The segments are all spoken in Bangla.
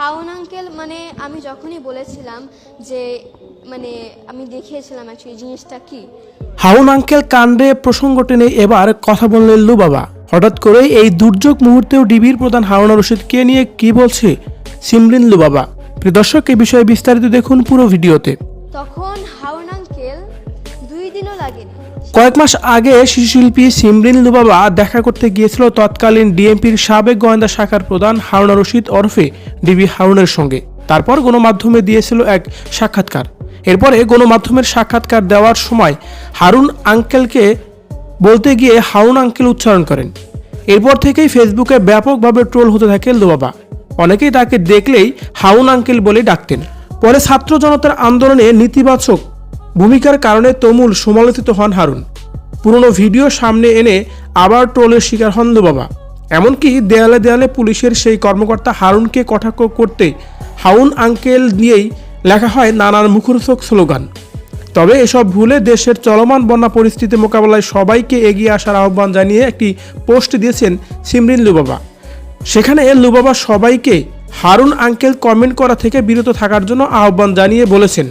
হাউন আঙ্কেল মানে আমি যখনই বলেছিলাম যে মানে আমি দেখিয়েছিলাম অ্যাকচুয়ালি জিনিসটা কি হাউন আঙ্কেল কাণ্ডে প্রসঙ্গ টেনে এবার কথা বললেন লু বাবা। হঠাৎ করে এই দুর্যোগ মুহূর্তেও ডিবির প্রধান হারুনা রশিদকে নিয়ে কি বলছে সিমরিন লু বাবা। প্রিয় দর্শক এই বিষয়ে বিস্তারিত দেখুন পুরো ভিডিওতে। তখন হাউন আঙ্কেল দুই দিনও লাগেনি। কয়েক মাস আগে শিশুশিল্পী সিমরিন লুবাবা দেখা করতে গিয়েছিল তৎকালীন ডিএমপির সাবেক গোয়েন্দা শাখার প্রধান হারুনা রশিদ ওরফে ডিবি হারুনের সঙ্গে। তারপর গণমাধ্যমে দিয়েছিল এক সাক্ষাৎকার। এরপরে গণমাধ্যমের সাক্ষাৎকার দেওয়ার সময় হারুন আঙ্কেলকে বলতে গিয়ে হারুন আঙ্কেল উচ্চারণ করেন। এরপর থেকেই ফেসবুকে ব্যাপকভাবে ট্রোল হতে থাকে লুবাবা অনেকেই তাকে দেখলেই হাউন আঙ্কেল বলে ডাকতেন। পরে ছাত্র জনতার আন্দোলনে নেতিবাচক ভূমিকার কারণে তুমুল সমালোচিত হন হারুন। পুরনো ভিডিও সামনে এনে আবার ট্রোলের শিকার হন বাবা। এমনকি দেয়ালে দেয়ালে পুলিশের সেই কর্মকর্তা হারুনকে কটাক্ষ করতে হাউন আঙ্কেল নিয়েই লেখা হয় নানান মুখরোচক স্লোগান। তবে এসব ভুলে দেশের চলমান বন্যা পরিস্থিতি মোকাবেলায় সবাইকে এগিয়ে আসার আহ্বান জানিয়ে একটি পোস্ট দিয়েছেন সিমরিন লুবাবা সেখানে লুবাবা সবাইকে হারুন আঙ্কেল কমেন্ট করা থেকে বিরত থাকার জন্য আহ্বান জানিয়ে বলেছেন।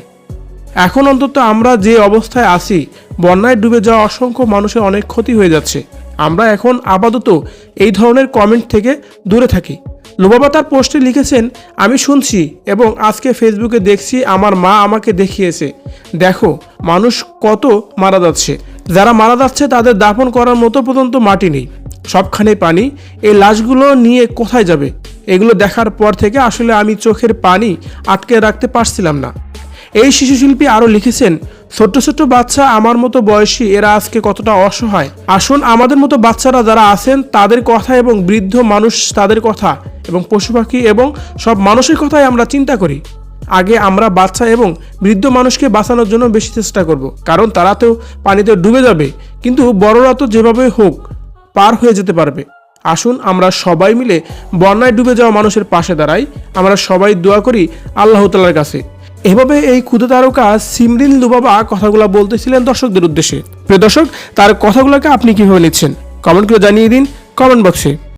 এখন অন্তত আমরা যে অবস্থায় আছি, বন্যায় ডুবে যাওয়া অসংখ্য মানুষের অনেক ক্ষতি হয়ে যাচ্ছে। আমরা এখন আপাতত এই ধরনের কমেন্ট থেকে দূরে থাকি। লোবাবা তার পোস্টে লিখেছেন, আমি শুনছি এবং আজকে ফেসবুকে দেখছি আমার মা আমাকে দেখিয়েছে। দেখো, মানুষ কত মারা যাচ্ছে। যারা মারা যাচ্ছে তাদের দাফন করার মতো পর্যন্ত মাটি নেই। সবখানে পানি। এই লাশগুলো নিয়ে কোথায় যাবে? এগুলো দেখার পর থেকে আসলে আমি চোখের পানি আটকে রাখতে পারছিলাম না। এই শিশুশিল্পী আরও লিখেছেন, ছোট্ট ছোট্ট বাচ্চা আমার মতো বয়সী, এরা আজকে কতটা অসহায়। আসুন, আমাদের মতো বাচ্চারা যারা আছেন, তাদের কথা এবং বৃদ্ধ মানুষ তাদের কথা এবং পশু পাখি এবং সব মানুষের কথাই আমরা চিন্তা করি। আগে আমরা বাচ্চা এবং বৃদ্ধ মানুষকে বাঁচানোর জন্য বেশি চেষ্টা করব, কারণ তারা তো পানিতে ডুবে যাবে। কিন্তু বড়রা তো যেভাবে হোক, পার হয়ে যেতে পারবে। আসুন, আমরা সবাই মিলে বন্যায় ডুবে যাওয়া মানুষের পাশে দাঁড়াই। আমরা সবাই দোয়া করি আল্লাহ তালার কাছে। এভাবে এই ক্ষুদে তারকা সিমরিল দুবাবা কথাগুলো বলতেছিলেন দর্শকদের উদ্দেশ্যে। প্রিয় দর্শক, তার কথাগুলোকে আপনি কীভাবে নিচ্ছেন কমেন্ট করে জানিয়ে দিন, কমেন্ট বক্সে।